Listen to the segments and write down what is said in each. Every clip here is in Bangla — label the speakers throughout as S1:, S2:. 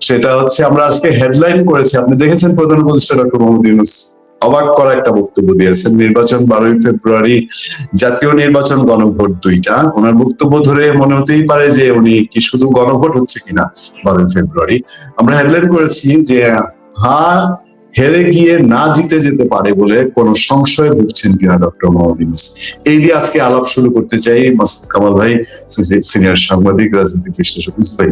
S1: সেটা হচ্ছে আমরা আজকে হেডলাইন করেছি। আপনি দেখেছেন প্রধান উপদেষ্টা ডক্টর মোহাম্মদ ইউনুস অবাক করা একটা বক্তব্য দিয়েছেন। নির্বাচন বারোই ফেব্রুয়ারি, জাতীয় নির্বাচন গণভোট দুইটা। ওনার বক্তব্য ধরে মনে হতেই পারে যে উনি কি শুধু গণভোট হচ্ছে কিনা বারোই ফেব্রুয়ারি। আমরা হেডলাইন করেছি যে, হা, হেরে গিয়ে না জিতে যেতে পারে বলে কোন সংশয়ে ভুগছেন কিনা ডক্টর মোহাম্মদ এই দিয়ে আজকে আলাপ শুরু করতে চাই মাসুদ কামাল ভাই, সিনিয়র সাংবাদিক রাজনৈতিক বিশ্লেষক ভাই।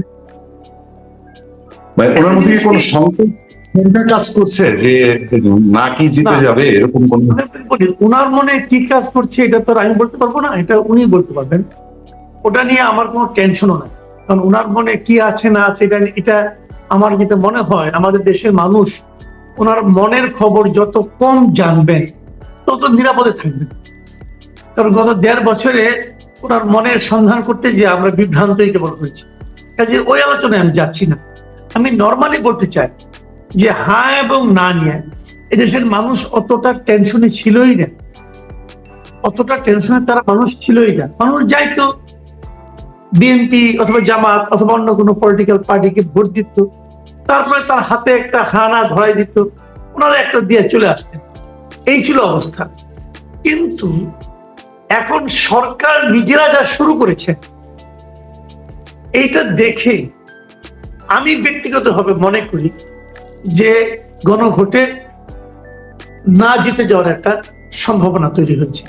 S1: ভাই ওনার মধ্যে কি কোনো সংকট চিন্তা কাজ করছে যে জিতে যাবে এরকম কোন
S2: ওনার মনে কি কাজ করছে এটা তো আমি বলতে পারব না এটা উনি বলতে পারবেন। ওটা নিয়ে আমার কোনো টেনশনও নাই। কারণ ওনার মনে কি আছে না আছে এটা এটা আমার যেটা মনে হয় আমাদের দেশের মানুষ ওনার মনের খবর যত কম জানবেন তত নিরাপদে থাকবেন। কারণ গত দেড় বছরে ওনার মনের সন্ধান করতে গিয়ে আমরা বিভ্রান্ত কেবল হয়েছি। কাজে ওই আলোচনায় আমি যাচ্ছি না। আমি নর্মালি বলতে চাই যে হ্যাঁ এবং না নিয়ে এদেশের মানুষ অতটা টেনশনে ছিলই না। অতটা টেনশনে তারা মানুষ ছিলই না। মানুষ যাইতো বিএনপি অথবা জামাত অথবা অন্য কোনো পলিটিক্যাল পার্টিকে ভোট দিত, তারপরে তার হাতে একটা হানা ধরাই দিত, ওনারা একটা দিয়ে চলে আসতেন। এই ছিল অবস্থা। কিন্তু এখন সরকার নিজেরা যা শুরু করেছে, এইটা দেখে আমি ব্যক্তিগতভাবে মনে করি যে গণভোটে না জিতে যাওয়ার একটা সম্ভাবনা তৈরি হয়েছে।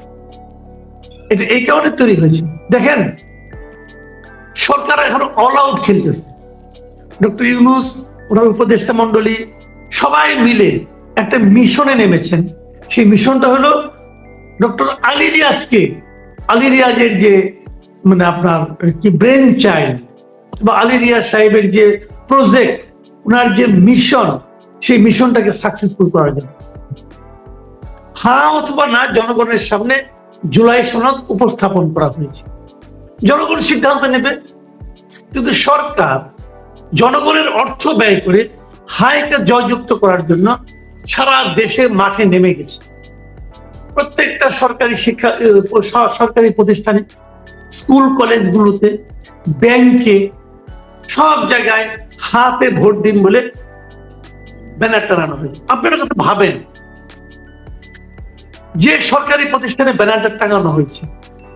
S2: এটা এই কারণে তৈরি হয়েছে। দেখেন, সরকার এখন অল আউট খেলতেছে। ডক্টর ইউনুস, ওনার উপদেষ্টা মন্ডলী সবাই মিলে একটা মিশনে নেমেছেন। সেই মিশনটা হলো ডক্টর আলী রিয়াজকে, আলী যে মানে আপনার কি ব্রেন চাইল্ড বা আলী রিয়াজ সাহেবের যে প্রজেক্ট ওনার যে মিশন সেই মিশনটাকে সাকসেসফুল করার জন্য। হ্যাঁ অথবা না, জনগণের সামনে জুলাই সনদ উপস্থাপন করা হয়েছে। জনগণ সিদ্ধান্ত নেবে। কিন্তু সরকার জনগণের অর্থ ব্যয় করে হাইকে জয়যুক্ত করার জন্য সারা দেশে মাঠে নেমে গেছে। প্রত্যেকটা সরকারি শিক্ষা সরকারি প্রতিষ্ঠানে, স্কুল কলেজগুলোতে ব্যাংকে সব জায়গায় হাতে ভোট দিন বলে ব্যানার টানানো হয়েছে আপনারা কথা ভাবেন? যে সরকারি প্রতিষ্ঠানে ব্যানারটা টাঙানো হয়েছে,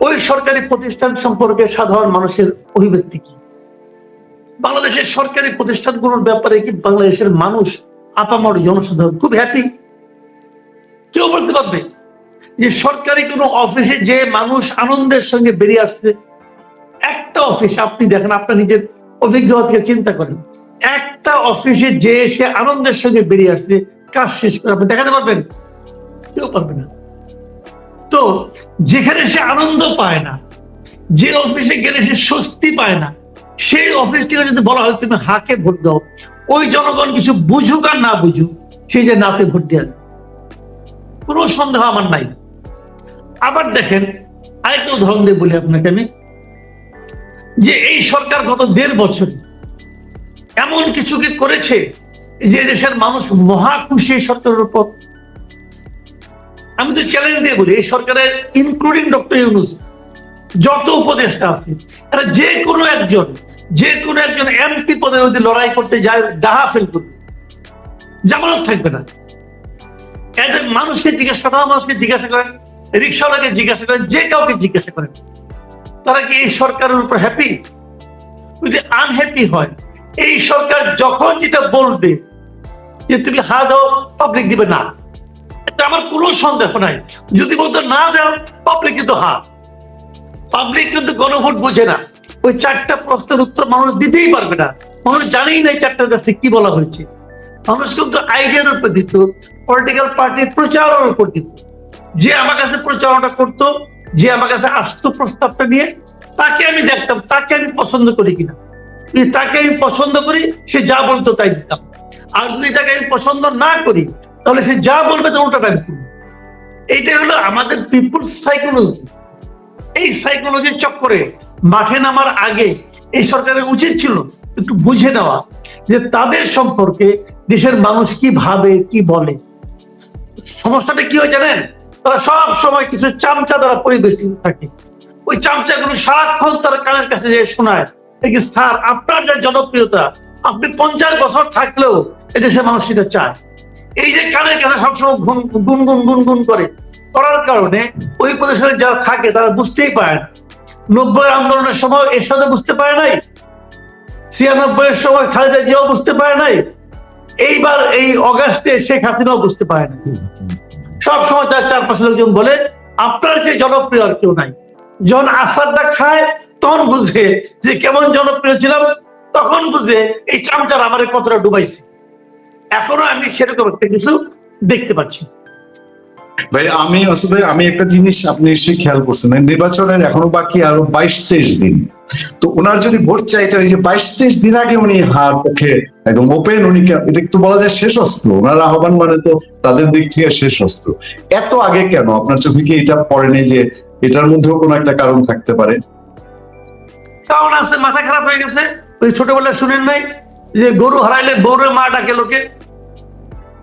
S2: ওই সরকারি প্রতিষ্ঠান সম্পর্কে সাধারণ মানুষের অভিব্যক্তি কি? বাংলাদেশের সরকারি প্রতিষ্ঠানগুলোর ব্যাপারে কি বাংলাদেশের মানুষ আপামর জনসাধারণ খুব হ্যাপি কেউ বলতে পারবে? যে সরকারি কোনো অফিসে যে মানুষ আনন্দের সঙ্গে বেরিয়ে আসছে, একটা অফিস আপনি দেখেন, আপনার নিজের অভিজ্ঞতা চিন্তা করেন। একটা অফিসে যে সে আনন্দের সঙ্গে বেরিয়ে আসছে, কাজ শেষ করে আপনি দেখাতে পারবেন? কেউ পারবে না। তো যেখানে সে আনন্দ পায় না, যে অফিসে গেলে সে স্বস্তি পায় না, সেই অফিসটিকে যদি বলা হয় তুমি হাকে ভোট দাও, ওই জনগণ কিছু বুঝুক আর না বুঝুক সেই যে নাতে ভোট দেওয়া কোনো সন্দেহ আমার নাই। আবার দেখেন, আরেকটা উদাহরণ দিয়ে বলি আপনাকে আমি। যে এই সরকার গত দেড় বছর এমন কিছু কি করেছে যে দেশের মানুষ মহা খুশি এই সরকারের উপর? আমি তো চ্যালেঞ্জ দিয়ে বলি, এই সরকারের ইনক্লুডিং ডক্টর ইউনুস, যত উপদেষ্টা আছে এরা যে কোনো একজন, যে কোনো একজন এমপি পদে যদি লড়াই করতে যায়, ডাহা ফেল করবে। জামানত থাকবে না। এদের মানুষকে জিজ্ঞাসা সাধারণ মানুষকে জিজ্ঞাসা করেন, রিক্সাওয়ালাকে জিজ্ঞাসা করেন, যে কাউকে জিজ্ঞাসা করেন। তারা কি এই সরকারের উপর হ্যাপি যদি আনহ্যাপি হয়। এই সরকার যখন যেটা বলবে, যে তুমি হা দাও পাবলিক দিবে না। এটা আমার কোনো সন্দেহ নাই। যদি বলতো না দাও পাবলিক কিন্তু হা। পাবলিক কিন্তু গণভোট বোঝে না। ওই চারটা প্রশ্নের উত্তর মানুষ দিতেই পারবে না। মানুষ জানেই না এই চারটার কাছে কি বলা হয়েছে। মানুষ কিন্তু আইডিয়ার উপর দিত পলিটিক্যাল পার্টির প্রচারের উপর দিত। যে আমার কাছে প্রচারণা করতো যে আমার কাছে আসতো প্রস্তাবটা নিয়ে তাকে আমি দেখতাম, তাকে আমি পছন্দ করি কিনা। তাকে আমি পছন্দ করি, সে যা বলতো তাই দিতাম। আর যদি তাকে আমি পছন্দ না করি, তাহলে সে যা বলবে তো ওটা আমি করব। এইটা হলো আমাদের পিপুল সাইকোলজি এই সাইকোলজির চক্করে মাঠে নামার আগে এই সরকারের উচিত ছিল একটু বুঝে নেওয়া যে তাদের সম্পর্কে দেশের মানুষ কি ভাবে, কি বলে। সমস্যাটা কি হয় জানেন? তারা সব সময় কিছু চামচা দ্বারা পরিবেষ্টিত থাকে। ওই চামচাগুলো সারাক্ষণ তার কানের কাছে যে শোনায়। স্যার, আপনার যা জনপ্রিয়তা, আপনি পঞ্চাশ বছর থাকলেও এদেশের মানুষ সেটা চায়। এই যে কানের কাছে সবসময় গুন গুন গুন করে, করার কারণে ওই প্রদেশের যারা থাকে, তারা বুঝতেই পারে না। নব্বই আন্দোলনের সময় এর সাথে বুঝতে পারে নাই। ছিয়ানব্বই এর সময় খালেদা জিয়াও বুঝতে পারে নাই। এইবার এই অগাস্টে শেখ হাসিনাও বুঝতে পারে না সব সময় তার চারপাশে লোকজন বলে, আপনার যে জনপ্রিয় আর কেউ নাই। যখন আসাদটা খায়, তখন বুঝে যে কেমন জনপ্রিয় ছিলাম, তখন বুঝে এই চামচার আমার কতটা ডুবাইছে। এখনও আমি সেরকম একটা কিছু দেখতে পাচ্ছি।
S1: ভাই, আমি আসলে আমি একটা জিনিস আপনি নিশ্চয়ই খেয়াল করছেন। নির্বাচনের এখনও বাকি আরও বাইশ তেইশ দিন। তো ওনার যদি ভোট চাইতে হয় যে বাইশ তেইশ দিন আগে উনি হার পক্ষে একদম ওপেন উনি এটা একটু বলা যায় শেষ অস্ত্র ওনার আহ্বান মানে তো তাদের দিক থেকে শেষ অস্ত্র এত আগে কেন? আপনার চোখে কি এটা পড়েনি যে এটার মধ্যেও কোনো একটা কারণ থাকতে পারে?
S2: কারণ আছে, মাথা খারাপ হয়ে গেছে। ওই ছোটবেলায় শুনেন নাই যে গরু হারাইলে গরুর মা ডাকে লোকে?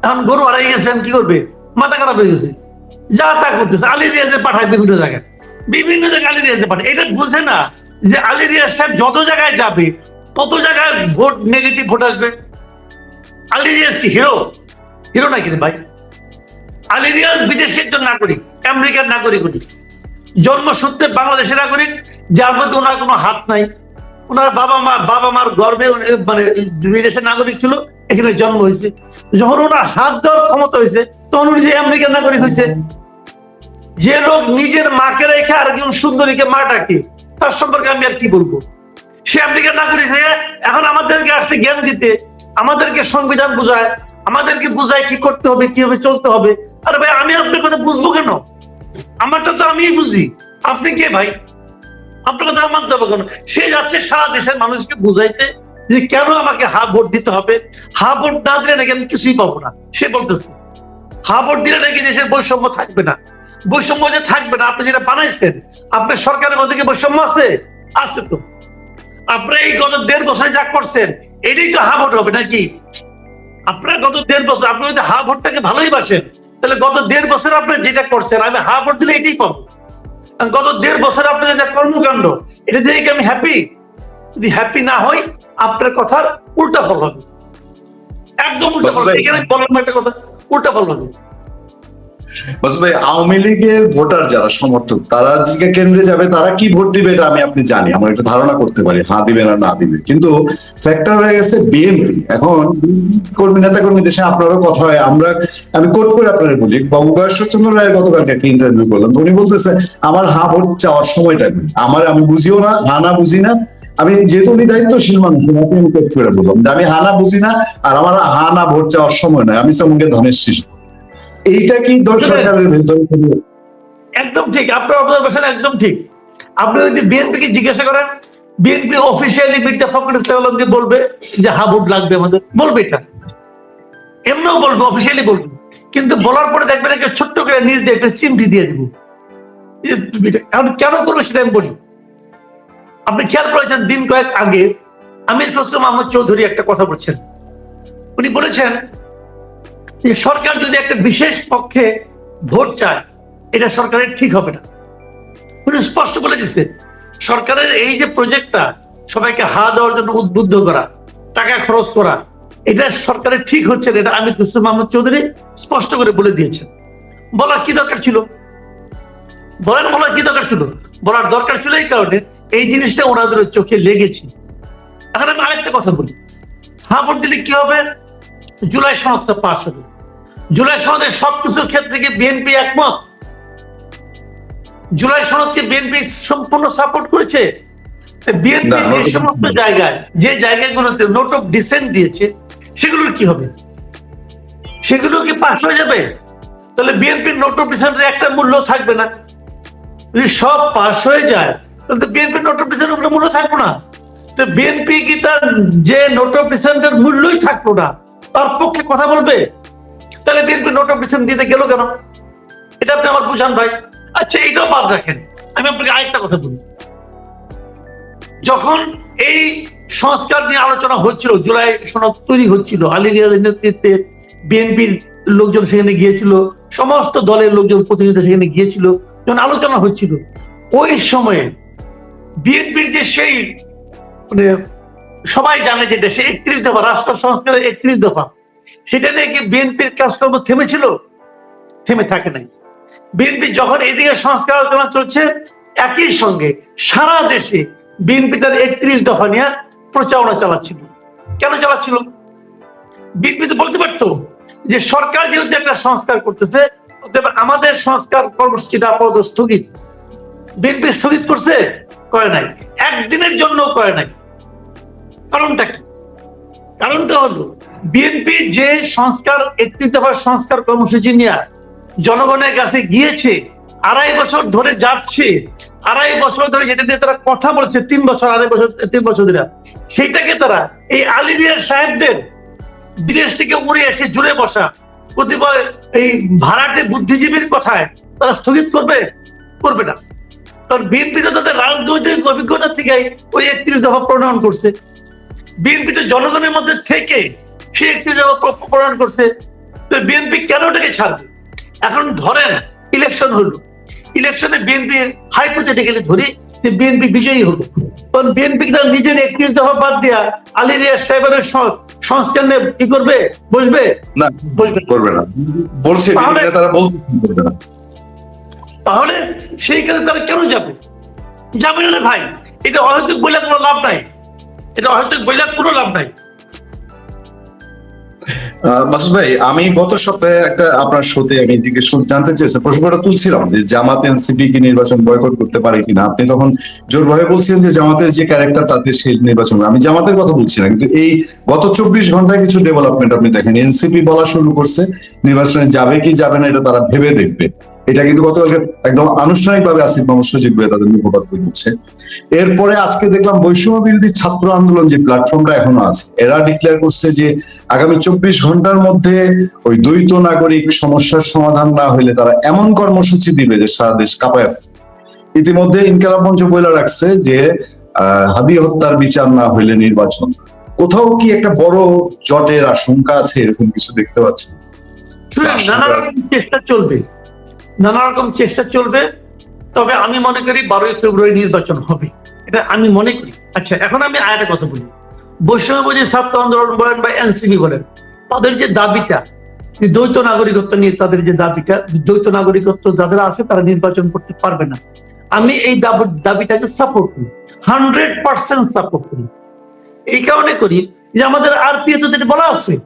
S2: এখন গরু হারাই গেছেন কি করবে? মাথা খারাপ হয়ে গেছে। যা তা করতেছে, আলী রিয়াজে পাঠায় বিভিন্ন জায়গায়। বিভিন্ন জায়গায় আলী রিয়াজে পাঠায়। এটা বুঝে না। যে আলী রিয়াজ সাহেব যত জায়গায় যাবে, তত জায়গায় ভোট নেগেটিভ ভোট আসবে। আলী রিয়াজ কি হিরো হিরো নাকি ভাই? আলী রিয়াজ বিদেশের একজন নাগরিক, আমেরিকার নাগরিক উনি। জন্মসূত্রে বাংলাদেশের নাগরিক, যার মধ্যে ওনার কোনো হাত নাই। ওনার বাবা মা, বাবা মার গর্বে মানে বিদেশের নাগরিক ছিল, এখানে জন্ম হয়েছে। যখন ওনার হাত দেওয়ার ক্ষমতা হয়েছে, তখন উনি যে আমেরিকার নাগরিক হয়েছে। যে লোক নিজের মাকে রেখে আর একজন সুন্দরীকে মা ডাকে তার সম্পর্কে আমি আর কি বলব? সে আমেরিকার নাগরিক হয়ে এখন আমাদেরকে আসছে জ্ঞান দিতে, আমাদেরকে সংবিধান বোঝায়, আমাদেরকে বোঝায় কি করতে হবে, কীভাবে চলতে হবে। আরে ভাই, আমি আপনার কথা বুঝব কেন? আমারটা তো আমিই বুঝি। আপনি কে ভাই? আপনার কথা আমার হবে কেন? সে যাচ্ছে সারা দেশের মানুষকে বুঝাইতে যে কেন আমাকে হা ভোট দিতে হবে। হা ভোট না দিলে নাকি আমি কিছুই পাবো না। সে বলতেছে, হা ভোট দিলে নাকি দেশের বৈষম্য থাকবে না। বৈষম্য যে থাকবে না আপনি যেটা বানাইছেন আপনার সরকারের মধ্যে কি বৈষম্য আছে? আছে তো। আপনি এই গত দেড় বছরে যা করছেন এটাই তো হা ভোট হবে নাকি? আপনার গত দেড় বছর আপনি যদি হা ভোটটাকে ভালোই বাসেন তাহলে গত দেড় বছর আপনি যেটা করছেন আমি হা ভোট দিলে এটাই পাবো। গত দেড় বছর আপনার যেটা কর্মকাণ্ড এটা দিয়ে কি আমি হ্যাপি যদি হ্যাপি না হই আপনার কথার উল্টা ফল হবে। একদম উল্টা ফল হবে। এখানে বললাম একটা কথা উল্টা ফল হবে।
S1: ভাই, আওয়ামী লীগের ভোটার যারা, সমর্থক, তারা কেন্দ্রে যাবে, তারা কি ভোট দিবে এটা আমি আপনি জানি, আমার একটা ধারণা করতে পারি হ্যাঁ দিবে না না দিবে কিন্তু ফ্যাক্টর হয়ে গেছে বিএনপি এখন কর্মী নেতা আপনারও কথা হয়, আমরা, আমি কোট করে আপনার বলি বঙ্গশ্বরচন্দ্র রায়ের গতকালকে একটা ইন্টারভিউ করলাম উনি বলতেছে, আমার হা ভোট চাওয়ার সময়টা? আমার আমি বুঝিও না, হা না বুঝি না, আমি যেহেতু উনি দায়িত্বশীল মানুষ আমি কোট করে বললাম যে আমি হানা বুঝি না, আর আমার হা না ভোট চাওয়ার সময় নয়, আমি সঙ্গে ধনের শিশু এইটা কি সরকারের ভেতরে
S2: একদম ঠিক আপনার অবজারভেশন একদম ঠিক। আপনি যদি বিএনপি কে জিজ্ঞাসা করেন বিএনপি অফিসিয়ালি মির্জা ফখরুল ইসলাম আলমকে বলবে যে হা ভোট লাগবে আমাদের। বলবে এটা। এমনিও বলবে অফিসিয়ালি বলবে। কিন্তু বলার পরে দেখবেন একটা ছোট্ট করে নিজ দিয়ে একটা চিমটি দিয়ে দিব। এখন কেন করবে সেটা আমি বলি। আপনি খেয়াল করেছেন দিন কয়েক আগে আমির খসরু মাহমুদ চৌধুরী একটা কথা বলছেন। উনি বলেছেন সরকার যদি একটা বিশেষ পক্ষে ভোট চায়, এটা সরকারের ঠিক হবে না। উনি স্পষ্ট বলে দিচ্ছে সরকারের এই যে প্রজেক্টটা সবাইকে হা দেওয়ার জন্য উদ্বুদ্ধ করা, টাকা খরচ করা, এটা সরকারের ঠিক হচ্ছে এটা আমির খুসরু মাহমুদ চৌধুরী স্পষ্ট করে বলে দিয়েছেন। বলার কি দরকার ছিল? বলেন, বলার কি দরকার ছিল? বলার দরকার ছিল এই কারণে, এই জিনিসটা ওনাদের চোখে লেগেছে। এখন আমি আরেকটা কথা বলি। হা ভোট দিলে কি হবে? জুলাই সনদটা পাশ হবে। জুলাই সনদের সবকিছুর ক্ষেত্রে কি বিএনপি একমত? জুলাই সনদকে বিএনপি সম্পূর্ণ সাপোর্ট করেছে? বিএনপি যে সমস্ত জায়গায় যে জায়গাগুলোতে নোট অফ ডিসেন্ট দিয়েছে সেগুলোর কি হবে? সেগুলো কি পাশ হয়ে যাবে? তাহলে বিএনপির নোট অফ ডিসেন্টের একটা মূল্য থাকবে না। যদি সব পাশ হয়ে যায় তাহলে বিএনপির নোট অফ ডিসেন্টের কোনো মূল্য থাকবে না। তো বিএনপি কি তার যে নোট অফ ডিসেন্টের মূল্যই থাকল না তার পক্ষে কথা বলবে? তাহলে বিএনপি নোট অফ দিতে গেল কেন? এটা আপনি আমার বুঝান ভাই। আচ্ছা এইটাও বাদ রাখেন। আমি আপনাকে আরেকটা কথা বলি। যখন এই সংস্কার নিয়ে আলোচনা হচ্ছিল, জুলাই সনদ তৈরি হচ্ছিল, আলী রিয়াজের নেতৃত্বে বিএনপির লোকজন সেখানে গিয়েছিল, সমস্ত দলের লোকজন প্রতিনিধি সেখানে গিয়েছিল, যখন আলোচনা হচ্ছিল, ওই সময়ে বিএনপির যে সেই মানে সবাই জানে যে দেশে একত্রিশ দফা, রাষ্ট্র সংস্কারের একত্রিশ দফা সেটা নিয়ে কি বিএনপির কাজকর্ম থেমেছিল? থেমে থাকে নাই। বিএনপি যখন এদিকে সংস্কার আলোচনা চলছে, একই সঙ্গে সারা দেশে বিএনপি তার একত্রিশ দফা নিয়ে প্রচারণা চালাচ্ছিল। কেন চালাচ্ছিল? বিএনপি তো বলতে পারতো যে সরকার যেহেতু একটা সংস্কার করতেছে আমাদের সংস্কার কর্মসূচিটা আপাতত স্থগিত। বিএনপি স্থগিত করছে? করে নাই। একদিনের জন্য করে নাই। কারণটা কি? কারণটা হলো বিএনপি যে সংস্কার, একত্রিশ দফার সংস্কার কর্মসূচি নিয়ে জনগণের কাছে গিয়েছে, আড়াই বছর ধরে যাচ্ছে, আড়াই বছর ধরে যেটা নিয়ে তারা কথা বলছে, তিন বছর, আড়াই বছর, তিন বছর ধরে, সেটাকে তারা এই আলিরিয়ার সাহেবদের বিদেশ থেকে উড়ে এসে জুড়ে বসা, কতিপয় এই ভাড়াটে বুদ্ধিজীবীর কথায় তারা স্থগিত করবে করবে না। কারণ বিএনপি তো তাদের রাজনৈতিক অভিজ্ঞতা থেকে ওই একত্রিশ দফা প্রণয়ন করছে। বিএনপি তো জনগণের মধ্যে থেকে সে প্র- প্রণয়ন করছে তো বিএনপি কেন ওটাকে ছাড়বে? এখন ধরেন ইলেকশন হলো। ইলেকশনে বিএনপি হাইপোথেটিক্যালি ধরি যে বিএনপি বিজয়ী হলো কারণ বিএনপি তার নিজের একত্রিশ দফা বাদ দিয়া আলী রিয়াজ সাহেবের সংস্কার নিয়ে কি করবে? বসবে?
S1: না
S2: বসবে।
S1: করবে না। বলছে
S2: তাহলে-
S1: তারা বলছে না
S2: তাহলে সেই কাজে তারা কেন যাবে? যাবে না ভাই। এটা অহেতুক বলে কোনো লাভ নাই। এটা অহেতুক বলে কোনো লাভ নাই।
S1: মাসুদ ভাই, আমি গত সপ্তাহে একটা আপনার শোতে আমি জিজ্ঞেস জানতে চেয়েছি, প্রশ্নটা তুলছিলাম যে জামাত এনসিপি কি নির্বাচন বয়কট করতে পারে কিনা। আপনি তখন জোরভাবে বলছিলেন যে জামাতের যে ক্যারেক্টার তাদের সেই নির্বাচন। আমি জামাতের কথা বলছি না, কিন্তু এই গত চব্বিশ ঘন্টায় কিছু ডেভেলপমেন্ট আপনি দেখেন। এনসিপি বলা শুরু করছে, নির্বাচনে যাবে কি যাবে না, এটা তারা ভেবে দেখবে। এটা কিন্তু গতকালকে একদম আনুষ্ঠানিকভাবে আসিফ মোহাম্মদ সজিব ভাই তাদের মুখপাত্র বলছে এরপরে আজকে দেখলাম বৈষম্য বিরোধী ছাত্র আন্দোলন যে প্ল্যাটফর্মটা এখনও আছে, এরা ডিক্লেয়ার করছে যে আগামী চব্বিশ ঘণ্টার মধ্যে ওই দ্বৈত নাগরিক সমস্যার সমাধান না হইলে তারা এমন কর্মসূচি দিবে যে সারা দেশ কাঁপায় ইতিমধ্যে ইনকালাব মঞ্চ বইলা রাখছে যে হাদি হত্যার বিচার না হইলে নির্বাচন। কোথাও কি একটা বড় জটের আশঙ্কা আছে এরকম কিছু দেখতে পাচ্ছি?
S2: চেষ্টা চলবে। নানা রকম চেষ্টা চলবে, তবে আমি মনে করি বারোই ফেব্রুয়ারি নির্বাচন হবে। এটা আমি মনে করি। আচ্ছা এখন আমি আরেকটা কথা বলি। বৈষম্যবাদী ছাত্র আন্দোলন বলেন বা এনসিপি বলেন, তাদের যে দাবিটা দ্বৈত নাগরিকত্ব নিয়ে তাদের যে দাবিটা দ্বৈত নাগরিকত্ব যাদের আছে তারা নির্বাচন করতে পারবে না। আমি এই দাবি- দাবিটাকে সাপোর্ট করি। হান্ড্রেড পার্সেন্ট সাপোর্ট করি। এই কারণে করি যে আমাদের আরপিএ তো বলা আছে,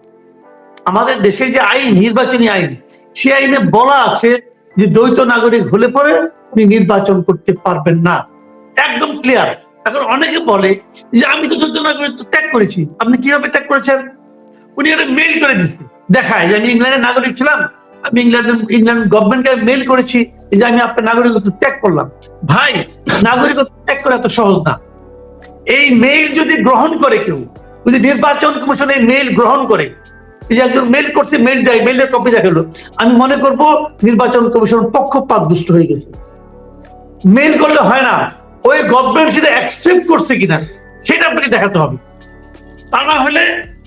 S2: আমাদের দেশের যে আইন, নির্বাচনী আইন সে আইনে বলা আছে যে দ্বৈত নাগরিক হলে পরে আপনি নির্বাচন করতে পারবেন না। একদম ক্লিয়ার এখন অনেকে বলে যে, আমি তো দ্বৈত নাগরিকত্ব ত্যাগ করেছি। আপনি কীভাবে ত্যাগ করেছেন? উনি একটা মেল করে দিচ্ছে দেখায় যে, আমি ইংল্যান্ডের নাগরিক ছিলাম। আমি ইংল্যান্ড ইংল্যান্ড গভর্নমেন্টকে মেল করেছি যে, আমি আপনার নাগরিকত্ব ত্যাগ করলাম। ভাই, নাগরিকত্ব ত্যাগ করা এত সহজ না। এই মেইল যদি গ্রহণ করে কেউ, যদি নির্বাচন কমিশন এই মেইল গ্রহণ করে একজন মেল করছে মেল দেয় মেলের কপি দেখাল আমি মনে করব নির্বাচন কমিশন পক্ষপাত দুষ্ট হয়ে গেছে। মেল করলে হয় না, ওই গভর্নমেন্ট সেটা অ্যাকসেপ্ট করছে কিনা, সেটা আপনাকে দেখাতে হবে। তা না হলে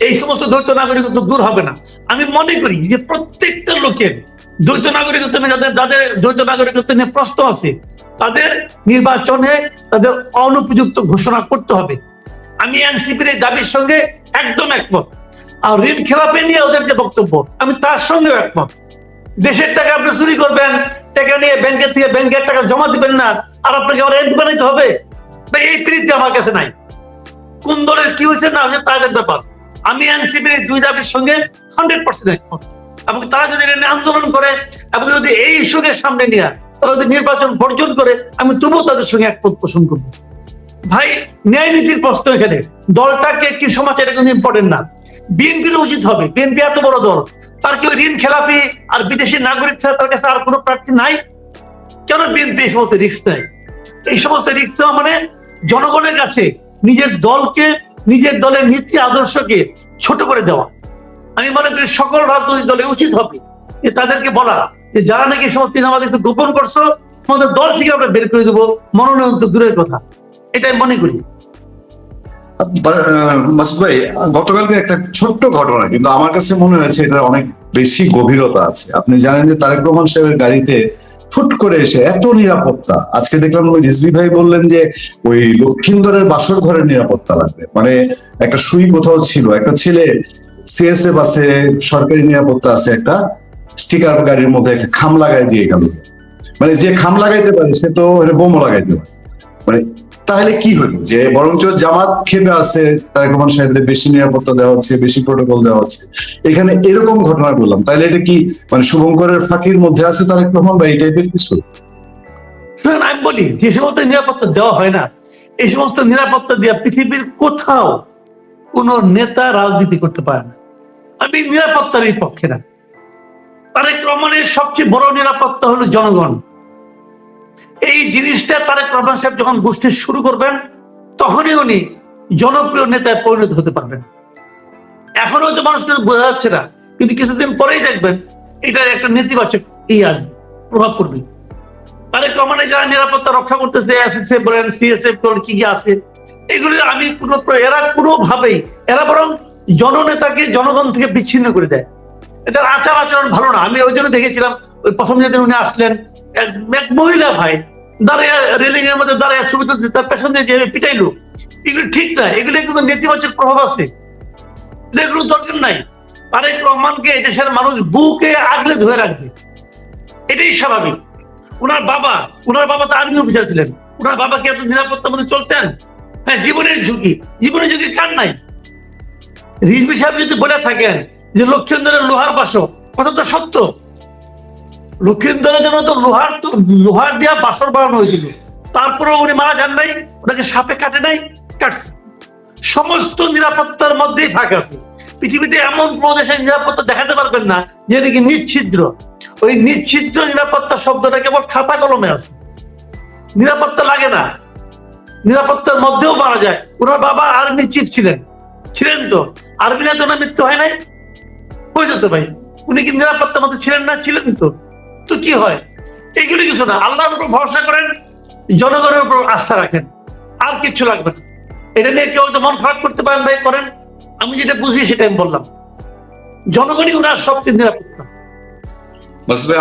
S2: এই সমস্ত দ্বৈত নাগরিকত্ব দূর হবে না। আমি মনে করি যে প্রত্যেকটা লোকের দ্বৈত নাগরিকত্ব নিয়ে যাদের যাদের দ্বৈত নাগরিকত্ব নিয়ে প্রশ্ন আছে, তাদের নির্বাচনে তাদের অনুপযুক্ত ঘোষণা করতে হবে। আমি এনসিপির এই দাবির সঙ্গে একদম একমত। আর ঋণ খেলাপে নিয়ে ওদের যে বক্তব্য, আমি তার সঙ্গেও একমত। দেশের টাকা আপনি চুরি করবেন, টাকা নিয়ে ব্যাংকের থেকে ব্যাংকের টাকা জমা দিবেন না, আর আপনাকে আবার এন্ট বানাইতে হবে। এই প্রীতি আমার কাছে নাই। কোন দলের কি হয়েছে না হয়েছে তাদের ব্যাপার। আমি এনসিপির এই দুই দাবির সঙ্গে হান্ড্রেড পার্সেন্ট একমত। এবং তারা যদি আন্দোলন করে, এবং যদি এই ইস্যুকে সামনে নিয়ে তারা যদি নির্বাচন বর্জন করে, আমি তবুও তাদের সঙ্গে একমত পোষণ করব। ভাই ন্যায় নীতির প্রশ্ন এখানে। দলটাকে কি সমাজ এটা কিন্তু ইম্পর্টেন্ট না। বিএনপির উচিত হবে। বিএনপি এত বড় দল। তার কেউ ঋণ, খেলাপি আর বিদেশি নাগরিক ছাড়া তার কাছে আর কোনো প্রার্থী নাই? কেন বিএনপি এই সমস্ত রিস্ক নেয়? এই সমস্ত নেওয়া মানে জনগণের কাছে নিজের দলকে, নিজের দলের নীতি, আদর্শকে ছোট করে দেওয়া। আমি মনে করি সকল রাজনৈতিক দলে উচিত হবে। যে তাদেরকে বলা যে যারা নাকি সমস্ত আমাদের গোপন করছ আমাদের দল থেকে আমরা বের করে দেবো। মনোনয়ন তো দূরের কথা। এটাই মনে করি।
S1: মাসুদ ভাই গতকালকে একটা ছোট্ট ঘটনা, কিন্তু আমার কাছে মনে হয়েছে এটা অনেক বেশি গভীরতা আছে। আপনি জানেন যে তারেক রহমান সাহেবের গাড়িতে ফুট করে এসে এত নিরাপত্তা, আজকে দেখলাম ওই রিজভি ভাই বললেন যে ওই লক্ষিন্দরের বাসর ঘরের নিরাপত্তা লাগবে। মানে একটা সুই কোথাও ছিল, একটা ছেলে সিএসএফ বাসে সরকারি নিরাপত্তা আছে, একটা স্টিকার গাড়ির মধ্যে একটা খাম লাগাই দিয়ে গেল। মানে যে খাম লাগাইতে পারে, সে তো বোমও লাগাইতে পারে। মানে তাহলে কি হলো যে বরঞ্চ জামাত খেপে আছে তারেক রহমান সাহেবদের বেশি নিরাপত্তা দেওয়া হচ্ছে, বেশি প্রোটোকল দেওয়া হচ্ছে। এখানে এরকম ঘটনা বললাম, তাহলে এটা কি মানে শুভঙ্করের ফাঁকির মধ্যে আছে তারেক রহমান বা এই টাইপের কিছু?
S2: আমি বলি, যে সমস্ত নিরাপত্তা দেওয়া হয় না, এই সমস্ত নিরাপত্তা দেওয়া পৃথিবীর কোথাও কোন নেতা রাজনীতি করতে পারে না। আমি নিরাপত্তার এই পক্ষে না। তারেক রহমানের সবচেয়ে বড় নিরাপত্তা হলো জনগণ। এই জিনিসটা তারেক রহমান সাহেব যখন গোষ্ঠী শুরু করবেন, তখনই উনি জনপ্রিয় নেতায় পরিণত হতে পারবেন। এখনও যে মানুষকে বোঝা যাচ্ছে না, কিন্তু কিছুদিন পরেই দেখবেন এটার একটা নেতিবাচক এই আসবে প্রভাব পড়বে। তারেক রহমানের যারা নিরাপত্তা রক্ষা করতেছে এসএসএফ বলেন, সিএসএফ বলেন, কি কি আছে, এগুলি আমি কোনো এরা কোনোভাবেই, এরা বরং জননেতাকে, জনগণ থেকে বিচ্ছিন্ন করে দেয়। এদের আচার আচরণ ভালো না। আমি ওই জন্য দেখেছিলাম ওই প্রথম যেদিন উনি আসলেন, এক মহিলা ভাই দাঁড়িয়ে রেলিং এর মধ্যে দাঁড়িয়ে ছবি তুলছে তার পেছন যে পিটাইলো, এগুলো ঠিক না, এগুলো কিন্তু নেতিবাচক প্রভাব আছে। এগুলো দরকার নাই। তারেক রহমানকে দেশের মানুষ বুকে আগলে ধরে রাখবে। এটাই স্বাভাবিক। উনার বাবা উনার বাবা তো আর্মি অফিসার ছিলেন। উনার বাবা কি এত নিরাপত্তার মধ্যে চলতেন? হ্যাঁ জীবনের ঝুঁকি। জীবনের ঝুঁকি কার নাই? রিজবি সাহেব যদি বলে থাকেন যে লক্ষিন্দরের লোহার বাসো কথা তো সত্য। লক্ষিন্দরের জন্য তো লোহার লোহার দিয়া বাসর বানানো হয়েছিল। তারপরে উনি মারা যান নাই, ওনাকে সাপে কাটে নাই, কাটছে। সমস্ত নিরাপত্তার মধ্যেই ফাঁক আছে। পৃথিবীতে এমন কোন দেশের নিরাপত্তা দেখাতে পারবেন না, যে নাকি নিচ্ছিদ্র ওই নিচ্ছিদ্র নিরাপত্তা শব্দটা কেবল খাতা কলমে আছে। নিরাপত্তা লাগে না। নিরাপত্তার মধ্যেও মারা যায়। ওনার বাবা আর্মি চিফ ছিলেন। ছিলেন তো? আর্মি না তো মৃত্যু হয় নাই? যেত ভাই উনি কি নিরাপত্তার মধ্যে ছিলেন না? ছিলেন তো। তো কি হয়? এইগুলি কিছু না। আল্লাহর উপর ভরসা করেন, জনগণের উপর আস্থা রাখেন। আর কিচ্ছু লাগবে না। এটা নিয়ে কেউ মন খারাপ করতে পারেন ভাই করেন। আমি যেটা বুঝি সেটা আমি বললাম। জনগণই ওনার সবচেয়ে নিরাপত্তা।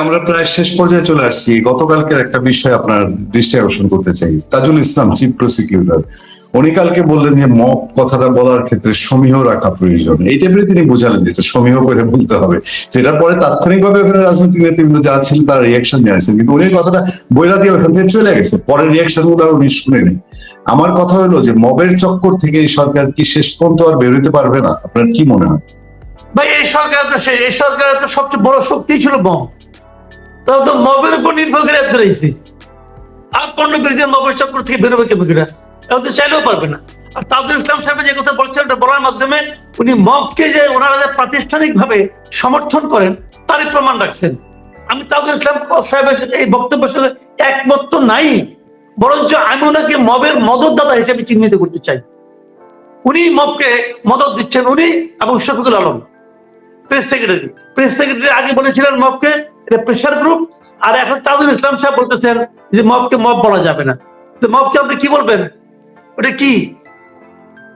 S1: আমরা প্রায় শেষ পর্যায়ে চলে আসছি। গতকালকের একটা বিষয় আপনার দৃষ্টি আকর্ষণ করতে চাই। তাজুল ইসলাম চিফ প্রসিকিউটর উনি কালকে বললেন যে মপ কথাটা বলার ক্ষেত্রে সমীহ রাখা প্রয়োজন। এই টাইপের তিনি বোঝালেন যেটা সমীহ করে বলতে হবে। যেটার পরে তাৎক্ষণিকভাবে ওখানে রাজনৈতিক নেতৃবৃন্দ যারা ছিলেন তারা রিয়াকশন জানিয়েছেন কিন্তু উনি কথাটা বইলা দিয়ে ওখান থেকে চলে গেছে। পরের রিয়াকশনগুলো উনি শুনেনি। আমার কথা হলো যে মবের চক্কর থেকে এই সরকার কি শেষ পর্যন্ত আর বেরোতে পারবে না? আপনার কি মনে হয়?
S2: ভাই, এই সরকার তো সে এই সরকারের তো সবচেয়ে বড় শক্তি ছিল মব। তাও তো মবের উপর নির্ভর করে এত রয়েছে। আর পণ্য মবের চক্র থেকে বেরোবে কেমন করে এও তো চাইলেও পারবে না। আর তাজুল ইসলাম সাহেব যে কথা বলছেন, ওটা বলার মাধ্যমে উনি মবকে যে ওনারা যে প্রাতিষ্ঠানিক ভাবে সমর্থন করেন, তারই প্রমাণ রাখছেন। আমি তাজুল ইসলাম সাহেবের সাথে এই বক্তব্যের সাথে একমত তো নাই, বরঞ্চ আমি ওনাকে মবের মদতদাতা হিসেবে চিহ্নিত করতে চাই। উনি মবকে মদত দিচ্ছেন উনি এবং Shafiqul Alam, press secretary. Press secretary আগে বলেছিলেন মবকে এটা প্রেশার গ্রুপ আর এখন তাজুল ইসলাম সাহেব বলতেছেন যে মবকে মব বলা যাবে না। মবকে আপনি কি বলবেন? ওটা কি?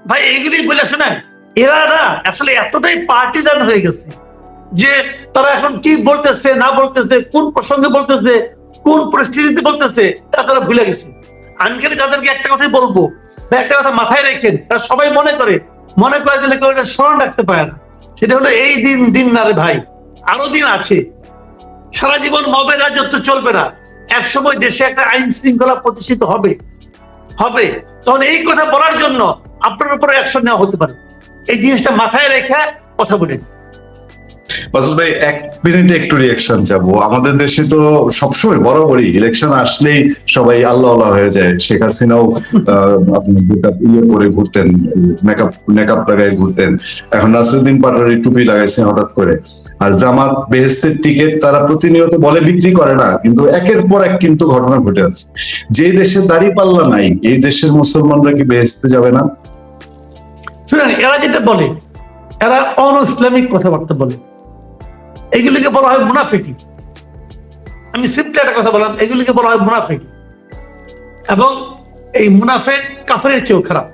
S2: ভাই এইগুলি বলে শোনেন এরা না, আসলে এতটাই পার্টিজান হয়ে গেছে যে তারা এখন কি বলতেছে, না বলতেছে, কোন প্রসঙ্গে বলতেছে, কোন পরিস্থিতিতে বলতেছে, তা তারা ভুলে গেছে। আমি খালি তাদেরকে একটা কথাই বলব একটা কথা মাথায় রেখেন তারা সবাই মনে করে। মনে করে দিলে কেউ এটা স্মরণ রাখতে পারে না। সেটা হলো, এই দিন দিন না রে ভাই, আরও দিন আছে। সারা জীবন মবের রাজত্ব চলবে না। এক সময় দেশে একটা আইন শৃঙ্খলা প্রতিষ্ঠিত হবে। হবে। তখন এই কথা বলার জন্য আপনার উপরে অ্যাকশন নেওয়া হতে পারে। এই জিনিসটা মাথায় রেখে কথা বলেন
S1: ভাই, এক মিনিটে একটু রিয়াকশন যাব আমাদের দেশে তো সবসময় বরাবরই ইলেকশন আসলেই সবাই আল্লাহ আল্লাহ হয়ে যায়। শেখ হাসিনাও ইয়ে করে ঘুরতেন মেকআপ মেকআপ লাগায় ঘুরতেন। এখন নাসিরুদ্দিন টুপি লাগাইছেন হঠাৎ করে। আর জামাত বেহেস্তের টিকিট তারা প্রতিনিয়ত বলে বিক্রি করে না, কিন্তু একের পর এক কিন্তু ঘটনা ঘটে আছে। যে দেশে দাড়ি পাল্লা নাই, এই দেশের মুসলমানরা কি বেহেস্তে যাবে না?
S2: শুনেন, এরা যেটা বলে, এরা অন ইসলামিক কথাবার্তা বলে। এগুলিকে বলা হয় মুনাফিকি। আমি সিম্পলি একটা কথা বললাম এগুলিকে বলা হয় মুনাফিকি। এবং এই মুনাফেক কাফের চেয়েও খারাপ।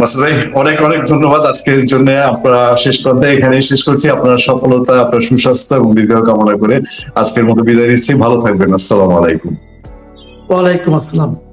S1: ভাই অনেক অনেক ধন্যবাদ আজকের জন্য। আপনারা শেষ করতে এখানেই শেষ করছি। আপনার সফলতা আপনার সুস্বাস্থ্য এবং দীর্ঘ কামনা করে আজকের মতো বিদায় নিচ্ছি। ভালো থাকবেন। আসসালামু আলাইকুম।
S2: ওয়ালাইকুম আসসালাম।